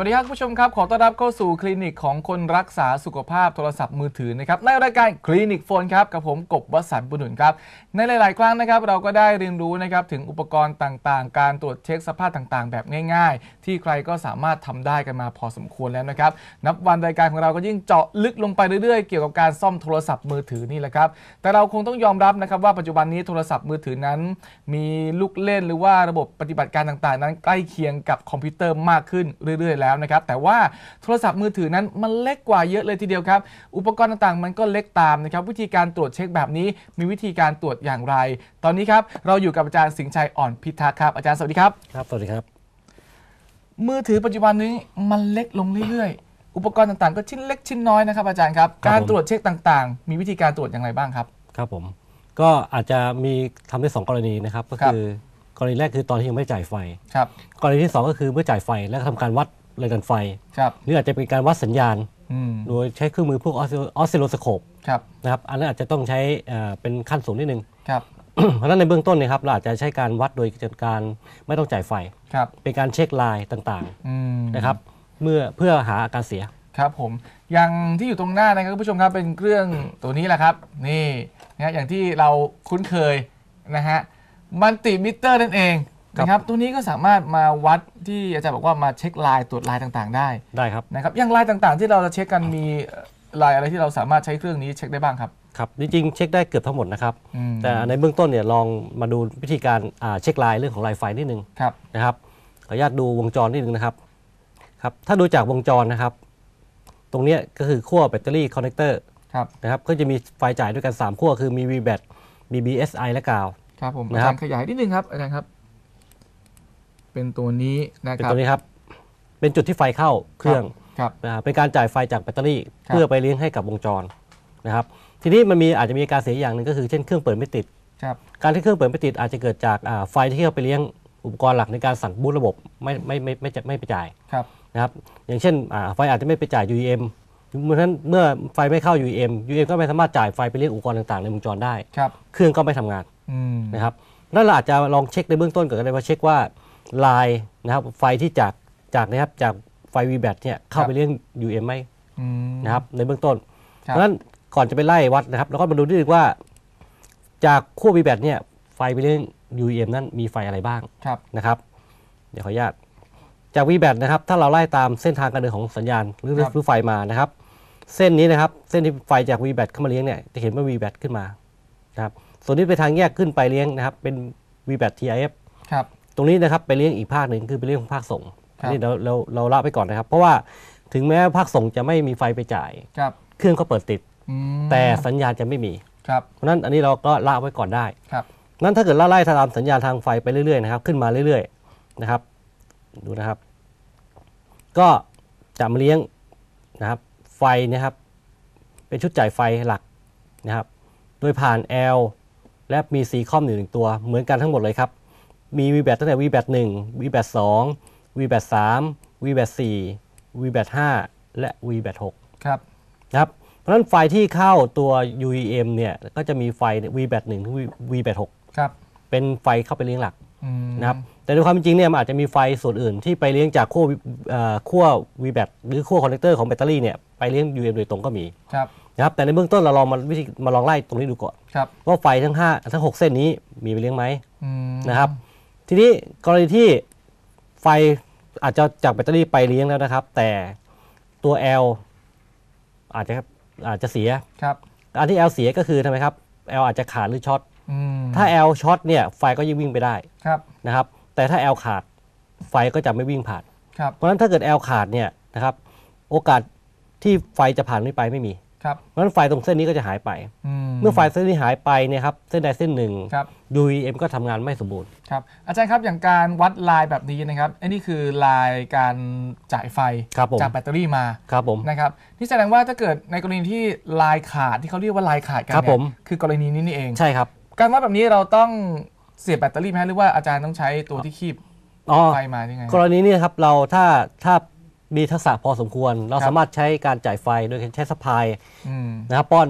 สวัสดีครับผู้ชมครับ ขอต้อนรับเข้าสู่คลินิกของคนรักษาสุขภาพโทรศัพท์มือถือนะครับในรายการคลินิกโฟนครับกับผมกบวสันต์บุญนุนครับในหลาย ๆ ครั้งนะครับเราก็ได้เรียนรู้นะครับถึงอุปกรณ์ต่างๆ การตรวจเช็คสภาพต่างๆ แบบง่ายๆที่ใครก็สามารถทำได้กันมาพอสมควรแล้วนะครับ นับวันรายการของเราก็ยิ่งเจาะลึกลงไปเรื่อยๆ เกี่ยวกับการซ่อมโทรศัพท์มือถือนี่แหละครับ แต่เราคงต้องยอมรับนะครับว่าปัจจุบันนี้โทรศัพท์มือถือนั้น มีลูกเล่นหรือว่าระบบปฏิบัติการต่างๆ นั้นใกล้เคียงกับคอมพิวเตอร์มากขึ้นเรื่อย ๆ แล้วนะครับ แต่ว่าโทรศัพท์มือถือนั้นมันเล็กกว่าเยอะเลยทีเดียวครับ อุปกรณ์ต่างๆ มันก็เล็กตามนะครับ วิธีการตรวจเช็คแบบนี้ มีวิธีการตรวจอย่างไร ตอนนี้ครับ เราอยู่กับอาจารย์สิงห์ชัยอ่อนพิทักษ์ครับ อาจารย์สวัสดีครับ ครับ สวัสดีครับ มือถือปัจจุบันนี้มันเล็กลงเรื่อยๆ อุปกรณ์ต่างๆ ก็ชิ้นเล็กชิ้นน้อยนะครับอาจารย์ครับครับการผมตรวจเช็คต่างๆ มีวิธีการตรวจอย่างไรบ้างครับ ครับผม ก็อาจจะมีทำได้สองกรณีนะครับ ก็ครับคือกรณีแรกคือตอนที่ยังไม่จ่ายไฟ ครับ กรณีที่สองก็คือเมื่อจ่ายไฟแล้วทำการวัดแรงดันไฟ ครับหรืออาจจะเป็นการวัดสัญญาณอืมโดยใช้เครื่องมือพวกออสซิโลสโคป ครับ นะครับ อันนั้นอาจจะต้องใช้เอ่อเป็นขั้นสูงนิดนึง ครับ เพราะฉะนั้นในเบื้องต้นเนี่ยครับเราอาจจะใช้การวัดโดยการไม่ต้องจ่ายไฟ ครับเป็นการเช็คลายต่างอืม ๆนะครับ เมื่อเพื่อหาอาการเสีย ครับผมอย่างที่อยู่ตรงหน้านะครับคุณผู้ชมครับเป็นเครื่องตัวนี้แหละครับ นี่นะฮะอย่างที่เราคุ้นเคยนะฮะมัลติมิเตอร์นั่นเองครับ นะครับตัวนี้ก็สามารถมาวัดที่อาจารย์บอกว่ามาเช็คลายตรวจลายต่างๆ ได้ได้ครับ นะครับอย่างลายต่างๆ ที่เราจะเช็คกันมีเอ่อลายอะไรที่เราสามารถใช้เครื่องนี้เช็คได้บ้างครับ ครับจริงๆเช็คได้เกือบทั้งหมดนะครับ อืมแต่ในเบื้องต้นเนี่ยลองมาดูวิธีการอ่าเช็คลายเรื่องของลายไฟนิดนึงครับนะครับขออนุญาตดูวงจรนิดนึงนะครับครับถ้าดูจากวงจรนะครับ ตรงเนี้ยก็คือขั้วแบตเตอรี่คอนเนคเตอร์ครับนะครับก็จะมีไฟจ่ายด้วยกัน 3 ขั้วคือมี VBAT มี BSI และกาว ครับผมนะอาครัจาบรย์ขยายนิดนึงครับอาจารย์ครับ เป็นตัวนี้นะเป็นครับตัวนี้ครับเป็นจุดที่ไฟเข้าเครื่อง ครับ นะเป็นการจ่ายไฟจากแบตเตอรี่ครับ เพื่อไปเลี้ยงให้กับวงจรนะครับ ทีนี้มันมีอาจจะมีอาการเสียอย่างหนึ่งก็คือเช่นเครื่องเปิดไม่ติด ครับ การที่เครื่องเปิดไม่ติดอาจจะเกิดจากอ่าไฟที่เข้าไปเลี้ยงอุปกรณ์หลักในการสั่งบูตระบบไม่ไม่ไม่ไม่ไม่ไม่ไปจ่ายครับ นะครับอย่างเช่นอ่าไฟอาจจะไม่ไปจ่าย UEM เพราะฉะนั้นเมื่อไฟไม่เข้า UEM UEM ก็ไม่สามารถจ่ายไฟไปเลี้ยงอุปกรณ์ต่างๆ ในวงจรได้ ครับ เครื่องก็ไม่ทำงานอืม นะครับนั่นเราอาจจะลองเช็คในเบื้องต้นก่อนก็ได้ว่าเช็คว่าลายนะครับไฟที่จากจากนะครับจากไฟ VBAT เนี่ยเข้าไปเลี้ยง UEM ไหม อืม นะครับในเบื้องต้น ครัเพบราะฉะนั้น ก่อนจะไปไล่วัดนะครับเราก็มาดูนิดนึงว่า จากขั้ว VBAT เนี่ยไฟไปเลี้ยง UEM นั้นมีไฟอะไรบ้างครับ นะครับ เดี๋ยวขออนุญาตจาก VBAT นะครับถ้าเราไล่ตามเส้นทางการเดินของสัญญาณหรือครับ หรือไฟมานะครับ เส้นนี้นะครับ เส้นที่ไฟจาก VBAT เข้ามาเลี้ยงเนี่ยจะเห็นว่า VBAT ขึ้นมานะครับส่วนนี้เป็นทางแยกขึ้นไปเลี้ยงนะครับ เป็น VBAT TIF ครับ ตรงนี้นะครับไปเลี้ยงอีกภาคหนึ่งคือไปเลี้ยงของภาคส่งครับอันนี่เราเราเราละไปก่อนนะครับ เพราะว่าถึงแม้ภาคส่งจะไม่มีไฟไปจ่าย ครับ เครื่องก็เปิดติดอืม แต่สัญญาณจะไม่มีครับเพราะฉะนั้นอันนี้เราก็ละไว้ก่อนได้ครับนั้นถ้าเกิดละไล่ตามสัญญาณทางไฟไปเรื่อยๆนะครับขึ้นมาเรื่อยๆนะครับ ดูนะครับ ก็จะมาเลี้ยงนะครับไฟนะครับ เป็นชุดจ่ายไฟหลักนะครับ โดยผ่าน L และมี C คอมอยู่หนึ่งตัวเหมือนกันทั้งหมดเลยครับ มี VBAT ตั้งแต่ VBAT 1 VBAT 2 VBAT 3 VBAT 4 VBAT 5และ VBAT 6ครับนะครับ เพราะฉะนั้นไฟที่เข้าตัว UEM เนี่ยก็จะมีไฟ VBAT 1ถึง VBAT 6ครับเป็นไฟเข้าไปเลี้ยงหลักอืมนะครับแต่ในความเป็นจริงเนี่ยมันอาจจะมีไฟส่วนอื่นที่ไปเลี้ยงจากขั้วเอ่อขั้ว VBAT หรือขั้วคอนเนคเตอร์ของแบตเตอรี่เนี่ยไปเลี้ยง UEM โดยตรงก็มีครับนะครับแต่ในเบื้องต้นเราลองมาวิธีมาลองไล่ตรงนี้ดูก่อนครับว่าไฟทั้ง5ทั้ง6เส้นนี้มีไปเลี้ยงไหม อืมนะครับทีนี้กรณีที่ไฟอาจจะจากแบตเตอรี่ไปเลี้ยงแล้วนะครับ แต่ตัว L อาจจะ อาจจะเสีย ครับ อันที่ L เสียก็คือทำไมครับ L อาจจะขาดหรือช็อต อืมถ้า L ช็อตเนี่ยไฟก็ยิ่งวิ่งไปได้ครับ นะครับ แต่ถ้า L ขาดไฟก็จะไม่วิ่งผ่าน ครับ เพราะฉะนั้นถ้าเกิด L ขาดเนี่ยนะครับ โอกาสที่ไฟจะผ่านไม่ไปไม่มี ครับเพราะฉะนั้นไฟตรงเส้นนี้ก็จะหายไปอืมเมื่อไฟเส้นนี้หายไปเนี่ยครับเส้นใดเส้นหนึ่ง ครับ UEM ก็ทำงานไม่สมบูรณ์ ครับอาจารย์ครับอย่างการวัดลายแบบนี้นะครับอันนี้คือลายการจ่ายไฟครับผม จากแบตเตอรี่มาครับผม นะครับนี่แสดงว่าถ้าเกิดในกรณีที่ลายขาดที่เขาเรียกว่าลายขาดกันครับเนี่ผยม คือกรณีนี้นี่เอง ใช่ครับ การวัดแบบนี้เราต้องเสียบแบตเตอรี่ไหมหรือว่าอาจารย์ต้องใช้ตัวที่คีบอ๋อ ไฟมายังไง กรณีนี้ครับเราถ้าถ้า มีทักษะพอสมควร เราครับสามารถใช้การจ่ายไฟโดยใช้สปายอืมนะครับป้อน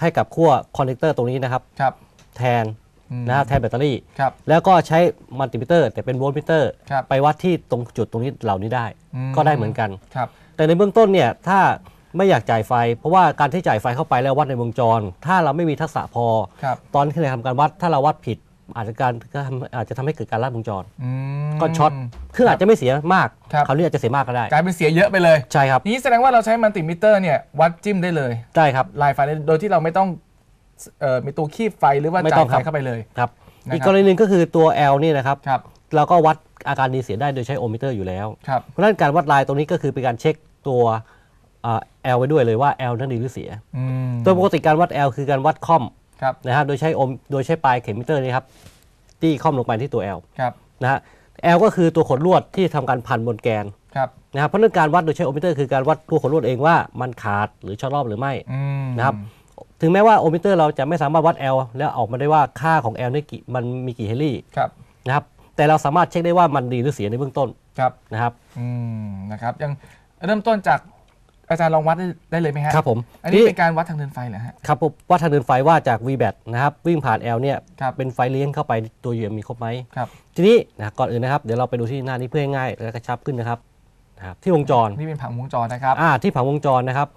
ให้กับขั้วคอนเนคเตอร์ตรงนี้นะครับครับ แทนอืมนะครับแทนแบตเตอรี่ครับแล้วก็ใช้มัลติมิเตอร์ แต่เป็นโวลต์มิเตอร์ครับไปวัดที่ตรงจุดตรงนี้เหล่านี้ได้อืมก็ได้เหมือนกันครับแต่ในเบื้องต้นเนี่ยถ้าไม่อยากจ่ายไฟ เพราะว่าการที่จ่ายไฟเข้าไปแล้ววัดในวงจร ถ้าเราไม่มีทักษะพอครับตอนที่เราทำการวัดถ้าเราวัดผิด อาจจะการก็ทำอาจจะทำให้เกิดการลัดวงจร อืม ก็ช็อตเครื่องอาจจะไม่เสียมากครับ คราวนี้อาจจะเสียมากก็ได้ กลายเป็นเสียเยอะไปเลย ใช่ครับนี้แสดงว่าเราใช้มัลติมิเตอร์เนี่ยวัดจิ้มได้เลยได้ครับ ลายไฟได้โดยที่เราไม่ต้องเอ่อมีตัวคีบไฟหรือว่าไม่จ่าต้ยองไฟครับ เข้าไปเลย ครับ นะครับ อีกกรณีหนึ่งก็คือตัว L นี่นะครับ ครับเราก็วัดอาการดีเสียได้โดยใช้โอห์มมิเตอร์อยู่แล้ว ครับเพราะฉะนั้นการวัดลายตรงนี้ก็คือเป็นการเช็คตัวอ่า L ไว้ด้วยเลยว่า L นั้นดีหรือเสีย อืม โดยปกติการวัด L คือการวัดคอมครับ นะฮะโดยใช้โอห์มโดยใช้ปลายเข็มมิเตอร์นี่ครับที่คอมลงไปที่ตัว L ครับนะฮะ L ก็คือตัวขดลวดที่ทำการพันบนแกนครับนะครับเพราะฉะนั้นการวัดโดยใช้โอห์มมิเตอร์คือการวัดตัวขดลวดเองว่ามันขาดหรือช็อตรอบหรือไม่อืมนะครับถึงแม้ว่าโอห์มมิเตอร์เราจะไม่สามารถวัด L แล้วออกมาได้ว่าค่าของ L นี่กี่มันมีกี่เฮนรี่ครับนะครับแต่เราสามารถเช็คได้ว่ามันดีหรือเสียในเบื้องต้นครับนะครับอืมนะครับยังเริ่มต้นจาก อาจารย์ลองวัดได้ได้เลยไหมฮะครับผม อันนี้เป็นการวัดทางเดินไฟเหรอฮะครับผมวัดทางเดินไฟว่าจาก VBAT นะครับวิ่งผ่าน L เนี่ยครับเป็นไฟเลี้ยงเข้าไปตัว UM มีครบไหมครับทีนี้นะก่อนอื่นนะครับเดี๋ยวเราไปดูที่หน้านี้เพื่อให้ง่ายและกระชับขึ้นนะครับนะครับที่วงจรนี่เป็นผังวงจรนะครับอ่าที่ผังวงจรนะครับ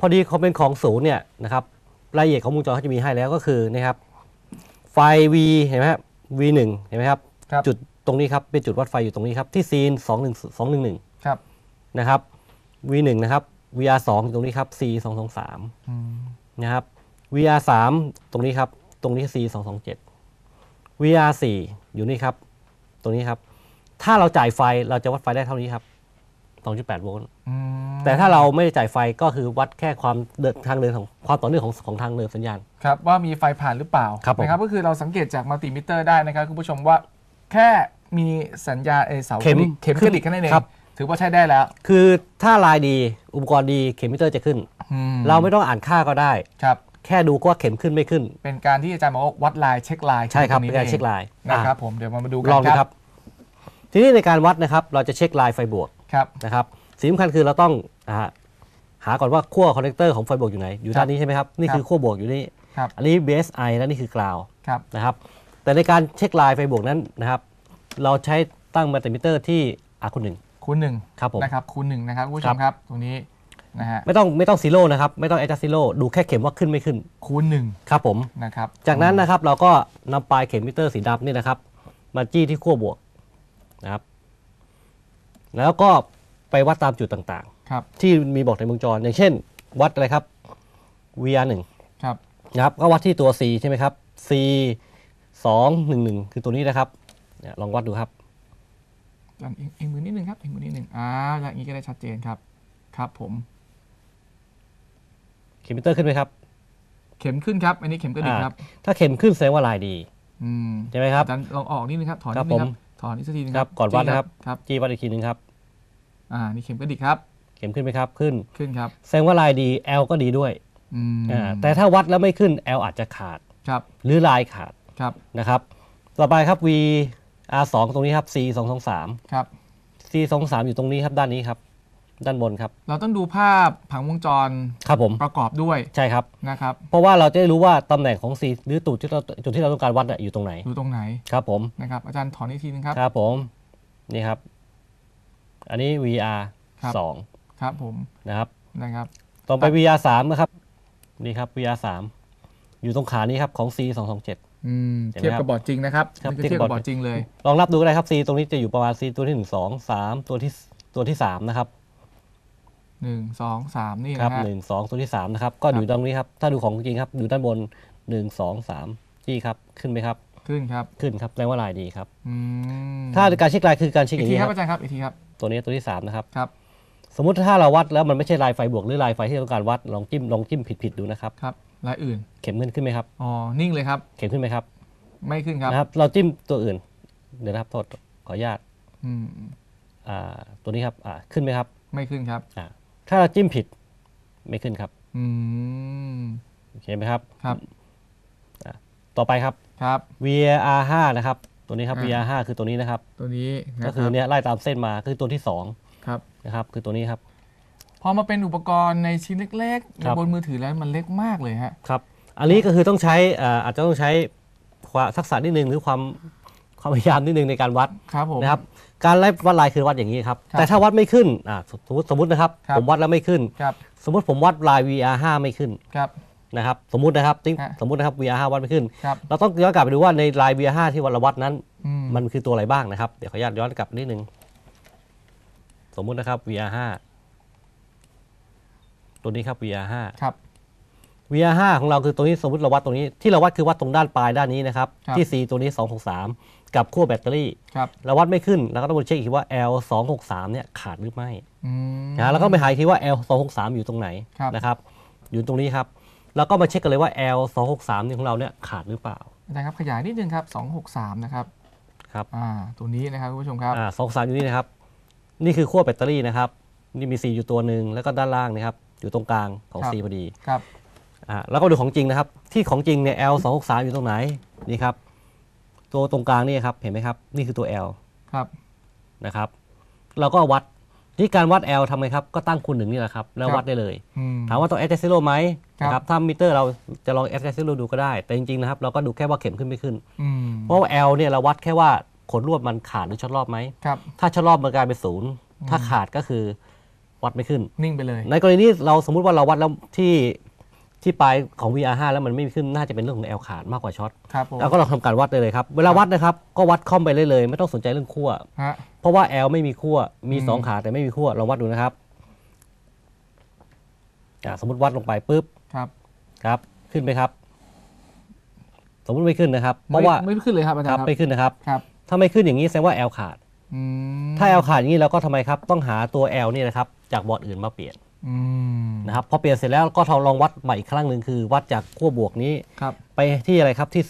พอดีเขาเป็นของศูนย์เนี่ยนะครับรายละเอียดของวงจรเขาจะมีให้แล้วก็คือนะครับไฟ V เห็นไหมครับ V1 เห็นไหมครับครับจุดตรงนี้ครับเป็นจุดวัดไฟอยู่ตรงนี้ครับที่ซีน2 1 2 1 1ครับนะครับ V1 นะครับ VR2 อยู่ตรงนี้ครับ C 2 2 3อืมนะครับ VR3 ตรงนี้ครับ ตรงนี้ C 2 2 7 VR4 อยู่นี่ครับ ตรงนี้ครับ ถ้าเราจ่ายไฟเราจะวัดไฟได้เท่านี้ครับ 2.8 โวลต์อืมแต่ถ้าเราไม่ได้จ่ายไฟก็คือวัดแค่ความเดินทางเดินของความต่อเนื่องของของทางเดินสัญญาณ ครับ ว่ามีไฟผ่านหรือเปล่าครับผมนะครับก็คือเราสังเกตจากมัลติมิเตอร์ได้นะครับคุณผู้ชมว่าแค่มีสัญญาณเออเสาเข็มเข็มกระดิกแค่นั้นเองครับ ถือว่าใช้ได้แล้ว คือถ้าลายดีอุปกรณ์ดีเข็มมิเตอร์จะขึ้น อืเราไม่ต้องอ่านค่าก็ได้ ครับ แค่ดูว่าเข็มขึ้นไม่ขึ้น เป็นการที่อาจารย์บอกว่าวัดลายเช็คลายใช่ครับตงเป็นการเช็คลายนะครับผมเดี๋ยวมาดูกัอะลองดูครับ ทีนี้ในการวัดนะครับ เราจะเช็คลายไฟบวกครับ นะครับสิ่งสำคัญคือเราต้องอ่าหาก่อนว่าขั้วคอนเนคเตอร์ของไฟบวกอยู่ไหน อยู่ด้านนี้ใช่ไหมครับ นี่คือขั้วบวกอยู่นี่ ครับ อันนี้ BSI และนี่คือกราวครับ นะครับ แต่ในการเช็คลายไฟบวกนั้นนะครับ เราใช้ตั้งมัลติมิเตอร์ที่อาคุณหนึ่ง คูณหนึ่งครับผม นะครับคูณหนึ่งนะครับคุณผู้ชครัมบครับตรงนี้นะฮะไม่ต้องไม่ต้องซีโร่นะครับไม่ต้องแอดจัสซีโร่ดูแค่เข็มว่าขึ้นไม่ขึ้นคูณหนึ่งครับผม นะครับจากนั้นนะครับเราก็นำปลายเข็มมิเตอร์สีดำนี่นะครับ มาจี้ที่ขั้วบวกนะครับ แล้วก็ไปวัดตามจุดต่างครับๆ ที่มีบอกในวงจร อย่างเช่น วัดอะไรครับ VR 1 ครับนะครับก็วัดที่ตัว C ใช่ไหมครับ C 2 1 1 คือตัวนี้นะครับเนี่ยลองวัดดูครับ อีกอีกมือนิดนึงครับอีกมือนิดนึงอ่าอย่างนี้ก็ได้ชัดเจนครับครับผมเข็มมิเตอร์ขึ้นไหมครับ เข็มขึ้นครับ อันนี้เข็มกระดิกครับ ถ้าเข็มขึ้นแสดงว่าลายดีอืมใช่ไหมครับอาจารย์ลองออกนิดนึงครับถอนครันิบดนึงคผรับมถอนนิดสักทีนึงครับก่อนวัดนะครับครับจี้วัดอีกทีหนึงครับ อ่านี่เข็มกระดิกครับ เข็มขึ้นไหมครับขึ้นขึ้นครับแสดงว่าลายดี L ก็ดีด้วยอืมอ่าแต่ถ้าวัดแล้วไม่ขึ้น L อาจจะขาดครับหรือลายขาดครับนะครับ ต่อไปครับ V R 2 ตรงนี้ครับ C 2 2 3 ครับ C 2 3 อยู่ตรงนี้ครับด้านนี้ครับ ด้านบนครับ เราต้องดูภาพผังวงจรครับผมประกอบด้วยใช่ครับ นะครับ เพราะว่าเราจะได้รู้ว่าตำแหน่งของ C หรือจุดที่เราจุดที่เราต้องการวัดน่ะอยู่ตรงไหนดูตรงไหนครับผมนะครับ อาจารย์ถอนอีกทีนึงครับ ครับผมนี่ครับ อันนี้ VR ครับ 2ครับผมนะครับนะครับ ต่อไป VR 3นะครับนี่ครับ VR 3อยู่ตรงขานี้ครับของ C 2 2 7 อืมเห็นไหมเทียบครับกับบอร์ดจริงนะครับครับนี่คือเทีเทียยบบกักับบบบออร์ร์ดดจริงเลย ลองนับดูก็ได้ครับ C ตรงนี้จะอยู่ประมาณ C ตัวที่1 2 3ตัวที่ตัวที่3นะครับหนึ่งสองสามนี่ครันะบฮะ หนึ่งสองตัวที่3นะครับก็อยู่ตรงนี้ครับถ้าดูของจริงครับอยู่ด้านบน1 2 3จี้ครับขึ้นไหมครับขึ้นครับขึ้นครับแปลว่าลายดีครับ อืมถ้าการเช็คลายคือการเช็คอีอกย่างทีนี้คครับรับอาจารย์ครับอีกทีครับตัวนี้ตัวที่3นะครับ ครับสมมุติถ้าเราวัดแล้วมันไม่ใช่ลายไฟบวกหรือลายไฟที่เราต้องการวัดลองจิ้มลองจิ้มผิดๆดูนะครับ ครับ ลายอื่น เข็มขึ้นขึ้นไหมครับ อ๋อ นิ่งเลยครับ เข็มขึ้นไหมครับ ไม่ขึ้นครับ นะครับ เราจิ้มตัวอื่น เดี๋ยวนะครับโทษขออนุญาตอืม อ่าตัวนี้ครับอ่าขึ้นไหมครับไม่ขึ้นครับ อ่าถ้าเราจิ้มผิดไม่ขึ้นครับอืม โอเคไหมครับ ครับ ต่อไปครับ ครับ VR 5นะครับ ตัวนี้ครับ อ่า VR 5คือตัวนี้นะครับ ตัวนี้นะก็คคือรับเนี่ยไล่ตามเส้นมาคือตัวที่สองครับ นะครับ คือตัวนี้ครับ พอมาเป็นอุปกรณ์ในชิ้นเล็กครับๆบนมือถือแล้วมันเล็กมากเลยฮะ ครับ อันนี้ก็คือต้องใช้อ่าอาจจะต้องใช้ความทักษะนิดนึงหรือความความพยายามนิดนึงในการวัดครับผม นะครับ การไล่วัดลายคือวัดอย่างนี้ครับ ครับแต่ถ้าวัดไม่ขึ้นอ่าสมมติสมมตินะครับ ครับ ผมวัดแล้วไม่ขึ้น ครับสมมติผมวัดลาย VR5 ไม่ขึ้นครับ นะครับ สมมตินะครับติ๊งฮะ สมมตินะครับ VR5 วัดไม่ขึ้น ครับเราต้องย้อนกลับไปดูว่าในลาย VR5 ที่วันเราวัดนั้น อืมมันคือตัวอะไรบ้างนะครับ เดี๋ยวขออนุญาตย้อนกลับนิดนึง สมมุตินะครับ VR5 ตัวนี้ครับ VR5 ครับ VR5 ของเราคือตัวนี้สมมติเราวัดตรงนี้ที่เราวัดคือวัดตรงด้านปลายด้านนี้นะครับ ครับ ที่ C ตัวนี้ 263 กับขั้วแบตเตอรี่ ครับ เราวัดไม่ขึ้นเราก็ต้องมาเช็คอีกทีว่า L 263เนี่ยขาดหรือไม่อืม นะแล้วก็ไปหาอีกทีว่า L 263อยู่ตรงไหนครับ นะครับ อยู่ตรงนี้ครับแล้วก็มาเช็คกันเลยว่า L 263นี่ของเราเนี่ยขาดหรือเปล่า อาจารย์ครับขยายนิดนึงครับ 263 นะครับครับ อ่า ตัวนี้นะครับคุณผู้ชมครับ อ่าสองสามอยู่นี่นะครับ นี่คือขั้วแบตเตอรี่นะครับ นี่มี C อยู่ตัวหนึ่งแล้วก็ด้านล่างนะครับ อยู่ตรงกลางของครับ C พอดีครับอ่าแล้วก็ดูของจริงนะครับ ที่ของจริงเนี่ย L 2 6 3อยู่ตรงไหนนี่ครับ ตัวตรงกลางนี่ครับเห็นไหมครับ นี่คือตัว L ครับนะครับ เราก็วัดที่การวัด L ทำไงครับ ก็ตั้งคูณหนึ่งนี่แหละครับ แล้ววัดได้เลยอืมถามว่าต้อง adjust zero ไหมครับนะครับถ้ามิเตอร์เราจะลอง adjust zero ดูก็ได้ แต่จริงๆนะครับเราก็ดูแค่ว่าเข็มขึ้นไม่ขึ้นอืมเพราะว่า L เนี่ยเราวัดแค่ว่าขนรวดมันขาดหรือช็อตรอบไหมครับถ้าช็อตรอบมันกลายเป็นศูนย์ถ้าขาดก็คือ วัดไม่ขึ้น นิ่งไปเลย ในกรณีนี้เราสมมุติว่าเราวัดแล้วที่ที่ปลายของ VR5 แล้วมันไม่ขึ้นน่าจะเป็นเรื่องของ L ขาดมากกว่าช็อตครับผมแล้วก็เราทำการวัดได้เลยครับ เวลาวัดนะครับ ก็วัดค่อมไปเลยเลย ไม่ต้องสนใจเรื่องขั้วฮะ เพราะว่า L ไม่มีขั้วมีอืม2ขาแต่ไม่มีขั้วลองวัดดูนะครับอะสมมติวัดลงไปปุ๊บครับ ครับ ขึ้นไหมครับ สมมติไม่ขึ้นนะครับ เพราะว่าไม่ไม่ขึ้นเลยครับอาจารครัย์บครับไม่ขึ้นนะครับ ครับ ถ้าไม่ขึ้นอย่างนี้แสดงว่า L ขาด อืมถ้า L ขาดอย่างนี้เราก็ทำไมครับ ต้องหาตัว L นี่นะครับจากบอร์ดอื่นมาเปลี่ยนอืมนะครับพอเปลี่ยนเสร็จแล้วก็ทดลองวัดใหม่อีกครั้งหนึ่งคือ วัดจากขั้วบวกนี้ครับไปที่อะไรครับที่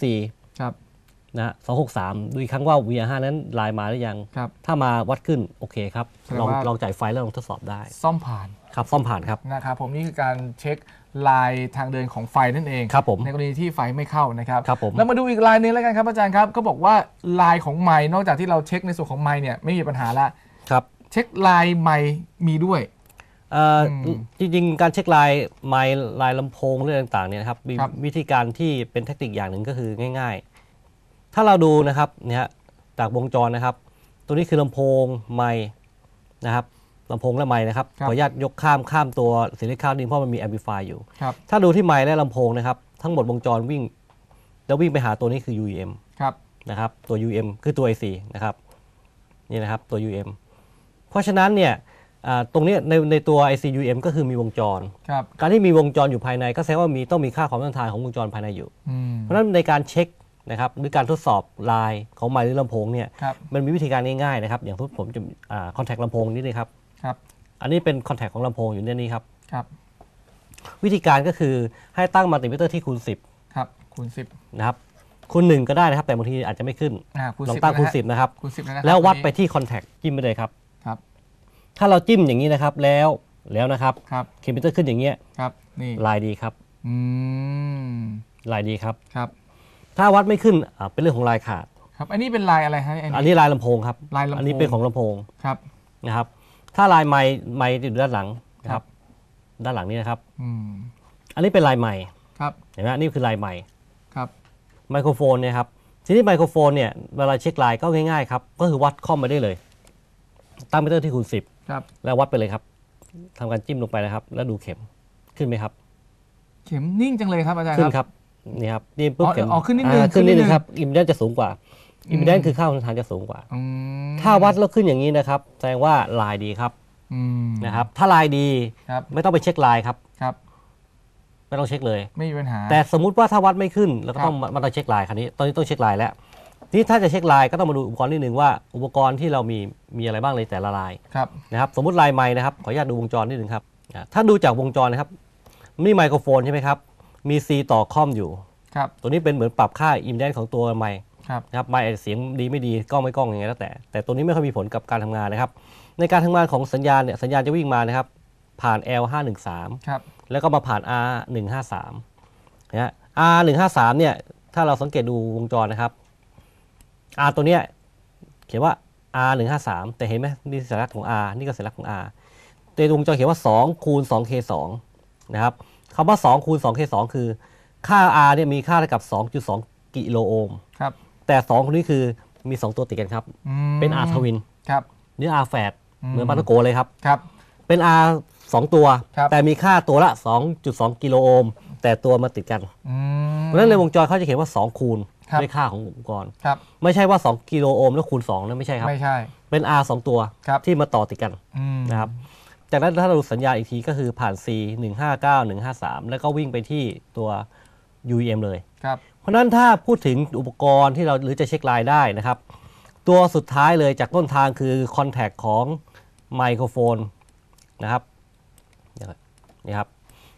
ครับ4นะสองหกสามดูอีกครั้งว่า VR5 นั้นลายมาหรือยังครับถ้ามาวัดขึ้นโอเคครับแสดงลองว่าลองจ่ายไฟแล้วลองทดสอบได้ ซ่อมผ่าน ครับ ซ่อมผ่านครับ นะครับผมนี่คือการเช็ค ลายทางเดินของไฟนั่นเองครับผมในกรณีที่ไฟไม่เข้านะครับครับผมแล้วมาดูอีกลายหนึงแล้วกันครับอาจารย์ครับก็บอกว่าลายของไม้นอกจากที่เราเช็คในส่วนของไม้เนี่ยไม่มีปัญหาละครับเช็คลายไม้มีด้วยเอ่ออมจริงๆ การเช็คลายไมล์ลายลำโพงเรื่องต่างๆเนี่ยนะครับมีครับวิธีการที่เป็นเทคนิคอย่างหนึ่งก็คือง่าย ๆ ถ้าเราดูนะครับเนี่ยฮะจากวงจรนะครับ ตัวนี้คือลำโพงไมล์นะครับ ลำโพงและไมล์นะครับครับขออนุญาตยกข้ามข้ามตัวสีเล็กข้ามนิดเพราะมันมีแอมพลิฟายอยู่ครับถ้าดูที่ไมล์และลำโพงนะครับ ทั้งหมดวงจรวิ่ง แล้ววิ่งไปหาตัวนี้คือ UEM ครับนะครับตัว UM คือตัว IC นะครับนี่นะครับตัว UM เพราะฉะนั้นเนี่ยอ่าตรงเนี้ยในในตัว IC UM ก็คือมีวงจรครับการที่มีวงจรอยู่ภายในก็แสดงว่ามีต้องมีค่าความต้านทานของวงจรภายในอยู่อืมเพราะฉะนั้นในการเช็คนะครับหรือการทดสอบลายของไมค์หรือลำโพงเนี่ยครับมันมีวิธีการง่ายๆนะครับอย่างทุกผมจะคอนแทคลำโพงนี่เลยครับ ครับ อันนี้เป็นคอนแทคของลำโพงอยู่ในนี้ครับ ครับ วิธีการก็คือให้ตั้งมัลติมิเตอร์ที่คูณ ครับ คูณสิบ10 นะครับ คูณ 1 ก็ได้นะครับ แต่บางทีอาจจะไม่ขึ้น อ่าคูณลองสิบตั้งคูณ นะฮะ10 นะครับ คูณสิบนะครัแล้ววัดไปอันนี้ที่คอนแทคจิ้มไปเลยครับ ครับ ถ้าเราจิ้มอย่างนี้นะครับแล้วแล้วนะครับครับ เคมิเตอร์ขึ้นอย่างเงี้ยครับ นี่ ลายดีครับอืม ลายดีครับ ครับ ถ้าวัดไม่ขึ้นอ่าเป็นเรื่องของลายขาด ครับ อันนี้เป็นลายอะไรฮะอันอันนี้ นี้ลายลำโพงครับลายลำโพง อันนี้เป็นของลำโพงครับ นะครับ ถ้าลายไม้ไม้อยู่ด้านหลังนะคครัรับบด้านหลังนี้นะครับอืมอันนี้เป็นลายไม้ครับเห็นไหมนี่คือลายไม้ครับไมโครโฟนเนี่ยครับทีนี้ไมโครโฟนเนี่ยเวลาเช็คลายก็ง่ายๆครับก็คือวัดข้อมไปได้เลย ตั้งมิเตอร์ที่คูณ10ครับ แล้ววัดไปเลยครับทำการจิ้มลงไปนะครับ แล้วดูเข็มขึ้นไหมครับ เข็มนิ่งจังเลยครับอาจารย์ขึ้คนรับครับนี่ครับนี่ปุ๊บอ๋อเข็มอ๋อขึ้นนิดนึงาขึ้นนิดขึ้นนิดนึนึงงครับอิมเดนจะสูงกว่า อืมอิมเดนคือค่าความต้านทานจะสูงกว่าอืมถ้าวัดแล้วขึ้นอย่างนี้นะครับแสดงว่าลายดีครับอืมนะครับ ถ้าลายดีครับไม่ต้องไปเช็คลายครับครับ ไม่ต้องเช็คเลย ไม่มีปัญหา แต่สมมุติว่าถ้าวัดไม่ขึ้นเราก็ครับต้องมามาต้องเช็คลายคราวนี้ ตอนนี้ต้องเช็คลายแล้วนี่ถ้าจะเช็คลายก็ต้องมาดูอุปกรณ์นิดนึงว่าอุปกรณ์ที่เรามีมีอะไรบ้างในแต่ละลายครับนะครับสมมติลายไม้นะครับขออนุญาตดูวงจรนิดนึงครับอ่าถ้าดูจากวงจรนะครับนี่ไมโครโฟนใช่ไหมครับมี C ต่อคอมอยู่ครับตัวนี้เป็นเหมือนปรับค่าอิมแดนของตัวไมค์ ครับนะครับไมค์เสียงดีไม่ดีกล้องไม่กล้องยังไงแล้วแต่ แต่ตัวนี้ไม่ค่อยมีผลกับการทำงานนะครับ ในการทำงานของสัญญาณเนี่ยสัญญาณจะวิ่งมานะครับ ผ่าน L 5 1 3 ครับ แล้วก็มาผ่าน R 1 5 3 นะฮะ R 1 5 3 เนี่ย ถ้าเราสังเกตดูวงจรนะครับ R ตัวเนี้ยเขียนว่า R 1 5 3 แต่เห็นไหมนี่สัญลักษณ์ของ R นี่ก็สัญลักษณ์ของ R แต่วงจรเขียนว่า 2 คูณ 2 K 2 นะครับคำว่า 2 คูณ 2 K 2 คือ ค่า R เนี่ยมีค่าเท่ากับ 2.2 กิโลโอห์ม ครับ แต่สองคนนี้คือมี2ตัวติดกันครับ อืมเป็น R ทวินครับ หรือ R แฝดอืมเหมือนปาตะโกเลยครับ ครับ เป็น R สองตัว ครับ แต่มีค่าตัวละ 2.2 กิโลโอห์มแต่ตัวมาติดกัน อืม เพราะฉะนั้นในวงจรเขาจะเขียนว่า 2 คูณครับ ด้วยค่าของอุปกรณ์ ครับ ไม่ใช่ว่า 2 กิโลโอห์มแล้วคูณ2นะไม่ใช่ครับ ไม่ใช่ เป็น R 2 ตัวครับ ที่มาต่อติดกันอืมนะครับ จากนั้นถ้าเราดูสัญญาณอีกทีก็คือผ่าน C 159 153 แล้วก็วิ่งไปที่ตัว UEM เลยครับ เพราะฉะนั้นถ้าพูดถึงอุปกรณ์ที่เราหรือจะเช็คไลน์ได้นะครับ ตัวสุดท้ายเลยจากต้นทางคือคอนแทคของไมโครโฟนนะครับเดี๋ยวก่อนนี่ครับ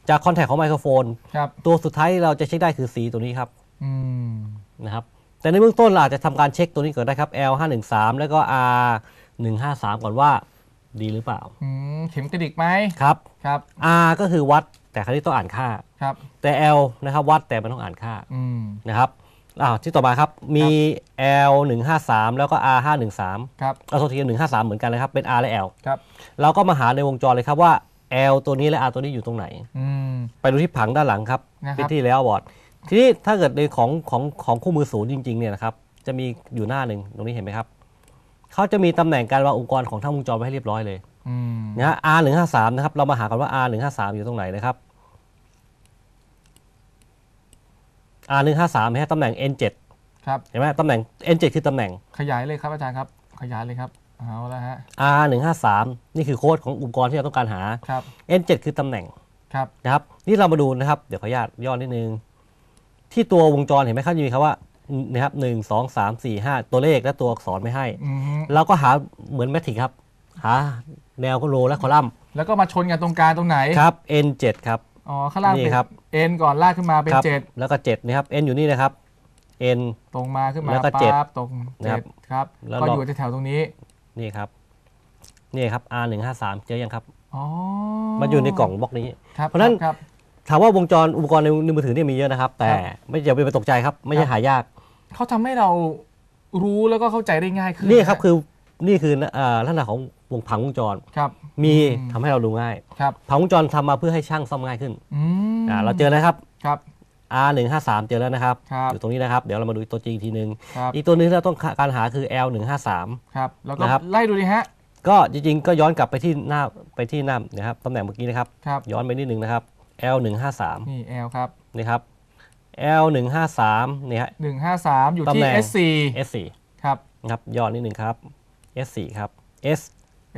จากคอนแทคของไมโครโฟนครับตัวสุดท้ายที่เราจะเช็คได้คือ C ตัวนี้ครับอืมนะครับแต่ในเบื้องต้นเราอาจจะทำการเช็คตัวนี้ก่อนได้ครับ L 5 1 3แล้วก็ R 1 5 3ก่อนว่าดีหรือเปล่าอืมเข็มกระดิกไหมครับครับ R ก็คือวัด แต่ครั้นี้ต้องอ่านค่า ครับ แต่ L นะครับวัดแต่มันต้องอ่านค่าอืม นะครับอ้าวที่ต่อมาครับมี L 1 5 3แล้วก็ R 5 1 3ครับ เอาโทษที1 5 3 เหมือนกันเลยครับเป็น R และ L ครับ เราก็มาหาในวงจรเลยครับว่า L ตัวนี้และ R ตัวนี้อยู่ตรงไหน อืม ไปดูที่ผังด้านหลังครับนะครับ เป็นที่แล้วบอร์ดทีนี้ถ้าเกิดในของของของคู่มือศูนย์จริงๆเนี่ยนะครับจะมีอยู่หน้าหนึ่งตรงนี้เห็นไหมครับเขาจะมีตำแหน่งการวางอุปกรณ์ของทั้งวงจรไว้ให้เรียบร้อยเลยอืม นะฮะ R 1 5 3นะครับ เรามาหากันว่า R 1 5 3อยู่ตรงไหนนะครับ R 1 5 3เห็นไหมตำแหน่ง N 7ครับ เห็นไหมตำแหน่ง N 7คือตำแหน่ง ขยายเลยครับอาจารย์ครับ ขยายเลยครับ เอาละฮะ R 1 5 3นี่คือโค้ดของอุปกรณ์ที่เราต้องการหา ครับ N 7คือตำแหน่ง ครับ นะครับ นี่เรามาดูนะครับ เดี๋ยวขออนุญาตย่อนิดนึง ที่ตัววงจรเห็นไหมครับจะมีคำว่านะครับหนึ่งสองสามสี่ห้าตัวเลขและตัวอักษรไม่ให้อืมเราก็หาเหมือนแมทริกครับ หาแนวโรและคอลัมน์แล้วก็มาชนกันตรงกลางตรงไหนครับ n 7 ครับ อ๋อข้างล่างนี่เป็น ครับเอ็นก่อนลากขึ้นมาเป็น ครัเจ็ดแล้วก็7นะครับ n อยู่นี่นะครับ n ตรงมาขึ้นมาแล้วก็เจ็ดปั๊บตรงนะครัเจ็บดครับ แล้วก็เรา อยู่แถวๆตรงนี้นี่ครับนี่ครับ r 1 5 3เจอยังครับ อ๋อมันอยู่ในกล่องบล็อกนี้ ครับเพราะฉะนั้น ครับ ถามว่าวงจรอุปกรณ์ในในมือถือเนี่ยมีเยอะนะครับ แต่ครับ ไม่อย่าไปตกใจครับ ไม่ใช่ครับหายาก เขาทำให้เรารู้แล้วก็เข้าใจได้ง่ายขึ้นนี่ครับคือ นี่คืออ่าลักษณะของวงผังวงจร ครับ มีอืม ทำให้เราดูง่าย ครับผังวงจรทำมาเพื่อให้ช่างซ่อมง่ายขึ้นอืมอ่าเราเจอแล้วครับ ครับ R 1 5 3 เจอแล้วนะครับ ครับ อยู่ตรงนี้นะครับ เดี๋ยวเรามาดูตัวจริงอีกทีนึงครับอีกตัวหนึงที่เราต้องการหาคือ L 1 5 3 ครับแล้วก็นะครับ ไล่ดูดิฮะก็จริงๆ ก็ย้อนกลับไปที่หน้าไปที่หน้านะครับตำแหน่งเมื่อกี้นะครับ ครับย้อนไปนิดนึงนะครับ L 1 5 3 นี่ L ครับนี่ครับ L 1 5 3 นี่ฮะหนึ่งห้าสามอยู่ตำที่แหน่ง S4 S 4 ครับ นะครับย้อนนิดนึงครับ S 4 ครับ S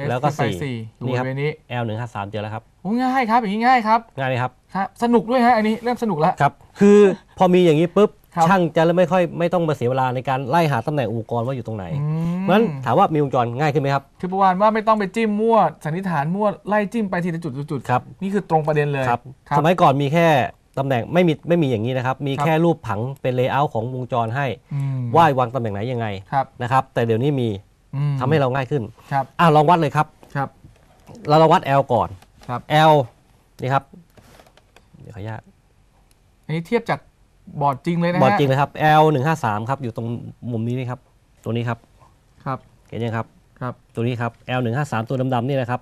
S แล้วก็ขึ้นไปสี่สี่ดูนี่ครับบริเวณนี้ L 1 5 3 เจอแล้วครับโอ้ง่ายครับอย่างนี้ง่ายครับง่ายไหมครับครับ สนุกด้วยฮะอันนี้เริ่มสนุกแล้วครับ คือพอมีอย่างนี้ปุ๊บครับช่างจะไม่ค่อยไม่ต้องมาเสียเวลาในการไล่หาตำแหน่งอุปกรณ์ว่าอยู่ตรงไหนอืมเพราะฉะนั้นถามว่ามีวงจรง่ายขึ้นไหมครับ คือประมาณว่าไม่ต้องไปจิ้มมั่วสันนิษฐานมั่วไล่จิ้มไปทีละจุดจุดๆๆครับนี่คือตรงประเด็นเลยครับครับสมัยก่อนมีแค่ตำแหน่งไม่มีไม่มีอย่างนี้นะครับ มีครับแค่รูปผังเป็นเลเยอร์ของวงจรให้อืมว่าวางตำแหน่งไหนยังไงครับนะครับ แต่เดี๋ยวนี้มีอืม ทำให้เราง่ายขึ้นครับอะลองวัดเลยครับครับ เราลองวัด L ก่อนครับ L นี่ครับเดี๋ยวขออนุญาตอันนี้เทียบจากบอร์ดจริงเลยนะฮะบอร์ดจริงนะครับ L 1 5 3ครับอยู่ตรงมุมนี้นี่ครับ ตัวนี้ครับครับเห็นยังครับครับตัวนี้ครับ L 1 5 3ตัวดำๆนี่นะครับ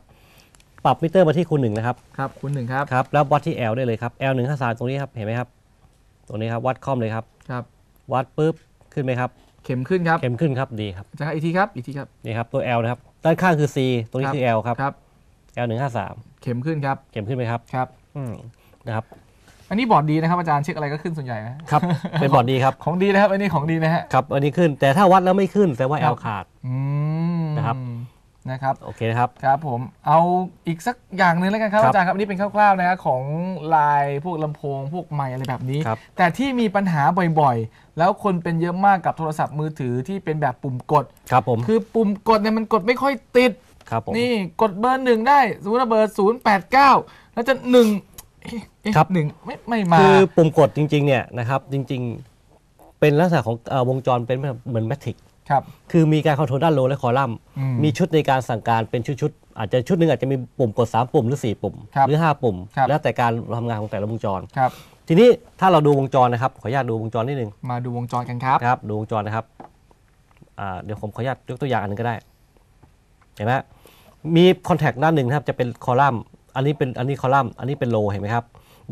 ปรับมิเตอร์มาที่คูณหนึ่งนะครับครับคุณหนึ่งครับครับแล้ววัดที่ L ได้เลยครับ L 1 5 3ตรงนี้ครับเห็นไหมครับ ตรงนี้ครับวัดคอมเลยครับครับ วัดปุ๊บขึ้นไหมครับ เข็มขึ้นครับเข็มขึ้นครับดีครับจะอีกทีครับอีกทีครับนี่ครับตัว L นะครับด้านข้างคือ C ตรงนี้ครับคือ L ครับ ครับ L 1 5 3เข็มขึ้นครับเข็มขึ้นไหมครับครับอืมนะครับ อันนี้บอร์ดดีนะครับอาจารย์เช็คอะไรก็ขึ้นส่วนใหญ่นะครับ เป็นบอร์ดดีครับของดีนะครับอันนี้ของดีนะฮะครับอันนี้ขึ้นแต่ถ้าวัดแล้วไม่ขึ้นแสดงว่าครับ L ขาดอืมนะครับ นะครับโอเคนะครับ ครับผมเอาอีกสักอย่างหนึ่งแล้วกันครับครับอาจารย์ครับอันนี่เป็นคร่าวๆนะครับของลายพวกลำโพงพวกไมค์อะไรแบบนี้ ครับ แต่ที่มีปัญหาบ่อยๆ แล้วคนเป็นเยอะมากกับโทรศัพท์มือถือที่เป็นแบบปุ่มกด ครับผมคือปุ่มกดเนี่ยมันกดไม่ค่อยติด ครับผม นี่กดเบอร์หนึ่งได้สมมติว่าเบอร์ศูนย์แปดเก้าแล้วจะหนึ่งเอ๊ะเอ๊ะครับ หนึ่งไม่ไม่มา คือปุ่มกดจริงๆเนี่ยนะครับจริงๆ เป็นลักษณะของเอ่อวงจรเป็นเหมือนแมทริก ครับคือมีการคอนโทรลด้านโลและคอลัมน์อืมมีชุดในการสั่งการเป็นชุดๆอาจจะชุดหนึ่งอาจจะมีปุ่มกด 3 ปุ่มหรือ 4 ปุ่มครับหรือ 5 ปุ่มครับแล้วแต่การทำงานของแต่ละวงจรครับทีนี้ถ้าเราดูวงจรนะครับขออนุญาตดูวงจรนิดนึงมาดูวงจรกันครับนะครับ ดูวงจรนะครับอ่าเดี๋ยวผมขออนุญาตยกตัวอย่างอันหนึงก็ได้เห็นไหมมีคอนแทคด้านหนึ่งนะครับจะเป็นคอลัมน์อันนี้เป็นอันนี้คอลัมน์อันนี้เป็นโลเห็นไหมครับ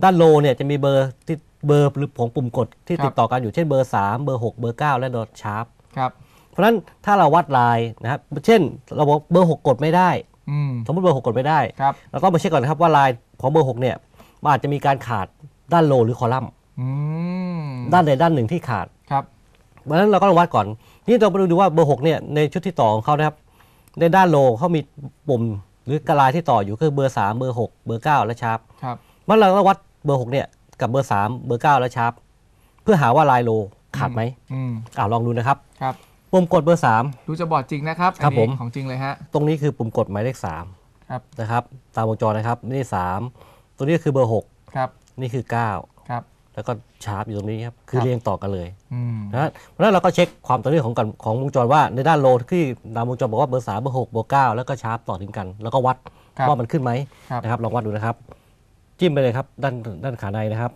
ด้านโลเนี่ยจะมีเบอร์ที่เบอร์หรือของปุ่มกดที่ครับติดต่อกันอยู่เช่นเบอร์ 3 เบอร์ 6 เบอร์ 9 และดอทชาร์ปครับเพ ราะฉะนั้นถ้าเราวัดลายนะครับเช่น เราบอกเบอร์6กดไม่ได้ อืม สมมติเบอร์6กดไม่ได้ ครับเราต้องมาเช็คก่อนนะครับว่าลายของเบอร์6เนี่ยมันอาจจะมีการขาดด้านโลหรือคอลัมน์ อืมด้านใดด้านหนึ่งที่ขาด ครับ เพราะฉะนั้นเราก็ต้องวัดก่อน นี่เราไปดูว่าเบอร์6เนี่ยในชุดที่ต่อของเขานะครับ ในด้านโลเขามีปุ่มหรือกระลายที่ต่ออยู่คือเบอร์3เบอร์6เบอร์9และชาร์ปครับ มันเราก็วัดเบอร์6เนี่ยกับเบอร์3เบอร์9และชาร์ปเพื่อหาว่าลายโลขาดไหมอืม อ่าลองดูนะครับ ครับ ปุ่มกดเบอร์ดูจะบอดจริงนะครับครับอันนี้ผมของจริงเลยฮะ3ตรงนี้คือปุ่มกดหมายเลขครับ3นะครับ ตามวงจรนะครับ นี่ 3 ตัวนี้คือเบอร์ ครับ6 นี่คือ9ครับแล้วก็ชาร์ปอยู่ตรงนี้ครับ คือครับ เรียงต่อกันเลยอืมนะเพราะฉะนั้นเราก็เช็คความต่อเนื่องของกันของวงจรว่าในด้านโลที่ตามวงจรบอกว่าเบอร์สามเบอร์หกเบอร์เก้าแล้วก็ชาร์ปต่อถึงกัน แล้วก็วัดครับ ว่ามันขึ้นไหมครับ นะครับลองวัดดูนะครับ จิ้มไปเลยครับด้านด้านขาในนะครับ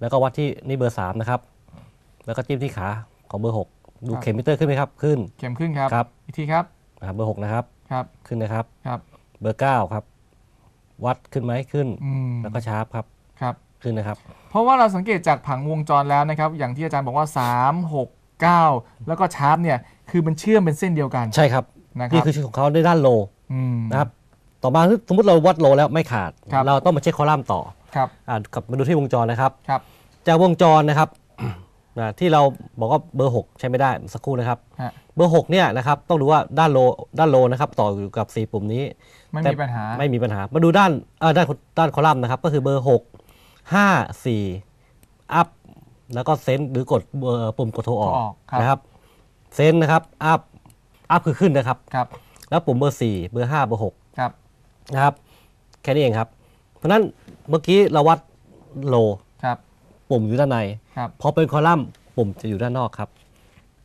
แล้วก็วัดที่นี่เบอร์สามนะครับ แล้วก็จิ้มที่ขาของเบอร์หก ดูเข็มมิเตอร์ขึ้นไหมครับ ขึ้น เข็มขึ้นครับครับ อีกทีครับนะครับเบอร์หกนะครับ ครับ ขึ้นนะครับ ครับ เบอร์เก้าครับ วัดขึ้นไหมขึ้น อืมแล้วก็ชาร์ปครับ ครับ ขึ้นนะครับ เพราะว่าเราสังเกตจากผังวงจรแล้วนะครับ อย่างที่อาจารย์บอกว่า 3 6 9 แล้วก็ชาร์ปเนี่ย คือมันเชื่อมเป็นเส้นเดียวกัน ใช่ครับ นะคนี่รับคือชุดของเขาในด้านโลอืมนะครับ ต่อมาสมมติเราวัดโลแล้วไม่ขาด ครับ เราต้องมาเช็คคอลัมน์ต่อครับ อ่ากลับมาดูที่วงจรนะครับ ครับ จากวงจรนะครับ นะที่เราบอกว่าเบอร์ 6 ใช้ไม่ได้สักครู่นะครับ ฮะเบอร์6เนี่ยนะครับต้องดูว่าด้านโลด้านโลนะครับต่ออยู่กับ 4 ปุ่มนี้ ไม่แต่มีปัญหา ไม่มีปัญหามาดูด้านเอ่อด้านด้านคอลัมน์นะครับ ก็คือเบอร์ 6 5 4อัพแล้วก็เซนหรือกดเบอร์ปุ่มกดโทรออกโทรออกครับ นะครับเซนนะครับอัพอัพคือขึ้นนะครับ ครับแล้วปุ่มเบอร์ 4 เบอร์ 5 เบอร์6ครับนะครับ แค่นี้เองครับ เพราะฉะนั้นเมื่อกี้เราวัดโลครับ ปุ่มอยู่ด้านใน ครับ พอเป็นคอลัมน์ปุ่มจะอยู่ด้านนอกครับ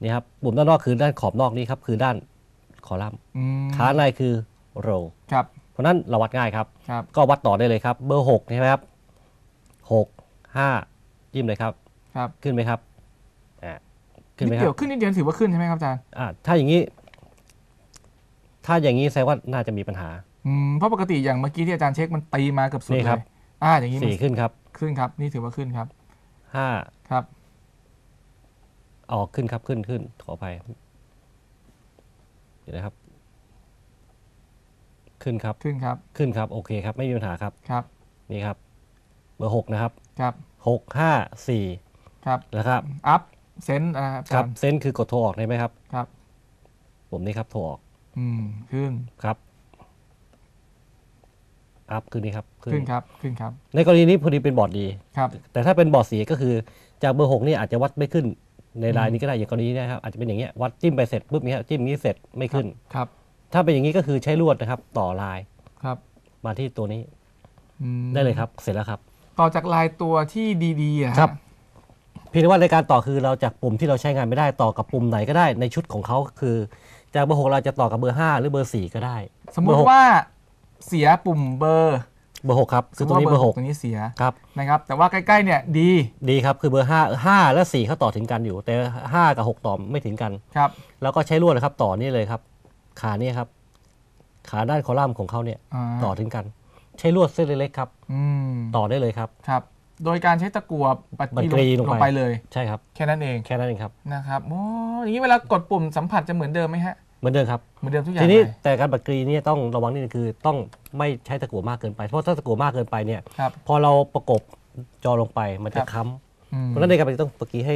นี่ครับปุ่มด้านนอกคือด้านขอบนอกนี้ครับคือด้านคอลัมน์อืมขาในคือโรครับ เพราะฉะนั้นเราวัดง่ายครับ ครับ ก็วัดต่อได้เลยครับ เบอร์6ใช่ไหมครับหกห้าจิ้มเลยครับ ครับขึ้นไหมครับอ่าขึ้นไหมนิดคเดีรัยวบขึ้นนิดเดียวถือว่าขึ้นใช่ไหมครับอาจารย์อ่าถ้าอย่างนี้ ถ้าอย่างนี้แสดงว่าน่าจะมีปัญหา อืมเพราะปกติอย่างเมื่อกี้ที่อาจารย์เช็คมันตีมาเกือบสุดนี่เลครับ ยอ่าอย่างนี้มันสี่ขึ้นครับ ขึ้นครับ นี่ถือว่าขึ้นครับ ห้าครับ ออกขึ้นครับขึ้นขึ้นขออภัยเดี๋ยวนะครับ ขึ้นครับขึ้นครับขึ้นครับ โอเคครับ ไม่มีปัญหาครับครับ นี่ครับ เบอร์หกนะครับครับหกห้าสี่ครับนะครับอัพเซนนะครับอาครัจาบรย์เซนคือกดโทรออกได้ไหมครับครับ ผมนี่ครับโทรออก อืมขึ้นครับ อัพขึ้นนี่ครับขึ้นครับขึ้นครับ ในกรณีนี้พอดีเป็นบอร์ดดีครับแต่ถ้าเป็นบอร์ดเสียก็คือจากเบอร์หกนี่อาจจะวัดไม่ขึ้นในลายอืมนี้ก็ได้อย่างกรณีนี้นะครับอาจจะเป็นอย่างเงี้ยวัดจิ้มไปเสร็จปุ๊บเนี้ยจิ้มนี้เสร็จไม่ขึ้นครับถ้าเป็นอย่างนี้ก็คือใช้ลวดนะครับ ต่อลายครับ มาที่ตัวนี้อืมได้เลยครับ เสร็จแล้วครับ ต่อจากลายตัวที่ดีๆอะฮะครับเพียงแต่ว่าในการต่อคือเราจากปุ่มที่เราใช้งานไม่ได้ต่อกับปุ่มไหนก็ได้ในชุดของเขาคือ จากเบอร์หกเราจะต่อกับเบอร์ห้าหรือเบอร์สี่ก็ได้ สมมุเบอร์ติหกว่า เสียปุ่มเบอร์เบอร์หกครับคือตัวนี้สมเบมุอร์หกตัวนี้เสียครับนะครับ แต่ว่าใกล้ๆเนี่ยดีดีครับ คือเบอร์ห้าห้าและสี่เขาต่อถึงกันอยู่ แต่ห้ากับหกต่อไม่ถึงกันครับ แล้วก็ใช้ลวดนะครับต่อนี่เลยครับ ขานี่ครับ ขาด้านคอลัมน์ของเขาเนี่ยอ่าต่อถึงกัน ใช้ลวดเส้นเล็กๆครับอืมต่อได้เลยครับครับ โดยการใช้ตะกั่วปัดบัดกรีลงไปลงไปเลย ใช่ครับ แค่นั้นเองแค่นั้นเองครับนะครับโอ้อย่างนี้เวลากดปุ่มสัมผัสจะเหมือนเดิมไหมฮะเห มือนเดิมครับ เหมือนเดิมทุกอย่าทีงนี้เลยแต่การบัดกรีเนี่ยต้องระวังนิดนึงคือต้องไม่ใช้ตะกั่วมากเกินไป เพราะถ้าตะกั่วมากเกินไปเนี่ยครับ พอเราประกบจอลงไปมันครัจะบค้อืมำเพราะฉะนั้นในการบัดกรีต้องบัดกรีให้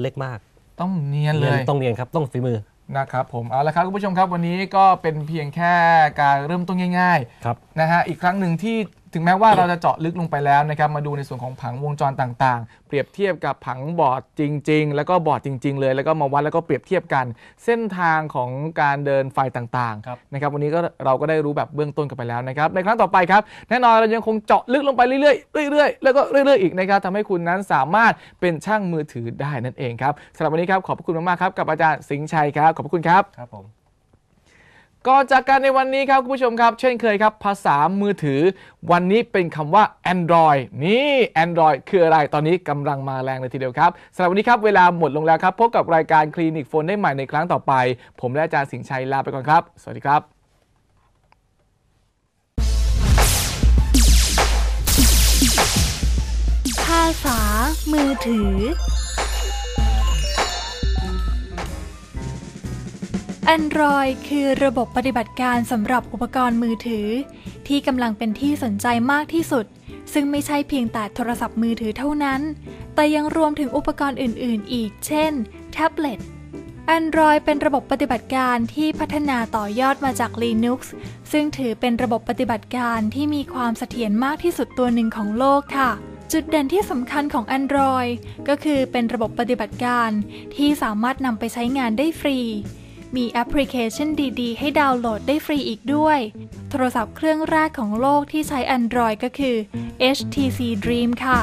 เล็กมากต้องเนียนเลยต้องเรียนครับต้องฝีมือนะครับผมเอาละครับคุณผู้ชมครับวันนี้ก็เป็นเพียงแค่การเริ่มต้นง่าย ครับ ๆ นะฮะอีกครั้งหนึ่งที่ ถึงแม้ว่าเราจะเจาะลึกลงไปแล้วนะครับมาดูในส่วนของผังวงจรต่างๆ เปรียบเทียบกับผังบอร์ดจริง ๆ แล้วก็บอร์ดจริง ๆ เลย แล้วก็มาวัดแล้วก็เปรียบเทียบกัน เส้นทางของการเดินไฟต่างครับๆนะครับวันนี้ก็เราก็ได้รู้แบบเบื้องต้นกันไปแล้วนะครับในครั้งต่อไปครับแน่นอนเรายังคงเจาะลึกลงไปเรื่อยๆเรื่อยๆแล้วก็เรื่อยๆอีกนะครับทำให้คุณนั้นสามารถเป็นช่างมือถือได้นั่นเองครับสำหรับวันนี้ครับขอบพระคุณมากๆครับกับอาจารย์สิงห์ชัยครับขอบพระคุณครับครับผม ก่อนจากกันในวันนี้ครับคุณผู้ชมครับ เช่นเคยครับ ภาษามือถือ วันนี้เป็นคำว่า Android นี่ Android คืออะไรตอนนี้กำลังมาแรงเลยทีเดียวครับสำหรับวันนี้ครับเวลาหมดลงแล้วครับพบกับรายการคลินิกโฟนได้ใหม่ในครั้งต่อไป ผมและอาจารย์สิงห์ชัยลาไปก่อนครับ สวัสดีครับาษามือถือ Android คือระบบปฏิบัติการสำหรับอุปกรณ์มือถือ ที่กำลังเป็นที่สนใจมากที่สุด ซึ่งไม่ใช่เพียงแต่โทรศัพท์มือถือเท่านั้น แต่ยังรวมถึงอุปกรณ์อื่น ๆ อีก เช่น แท็บเล็ต Android เป็นระบบปฏิบัติการที่พัฒนาต่อยอดมาจาก Linux ซึ่งถือเป็นระบบปฏิบัติการที่มีความเสถียรมากที่สุดตัวหนึ่งของโลกค่ะ จุดเด่นที่สำคัญของ Android ก็คือเป็นระบบปฏิบัติการที่สามารถนำไปใช้งานได้ฟรี มีแอปพลิเคชันดีๆ ให้ดาวน์โหลดได้ฟรีอีกด้วย โทรศัพท์เครื่องแรกของโลกที่ใช้ Android ก็คือ HTC Dream ค่ะ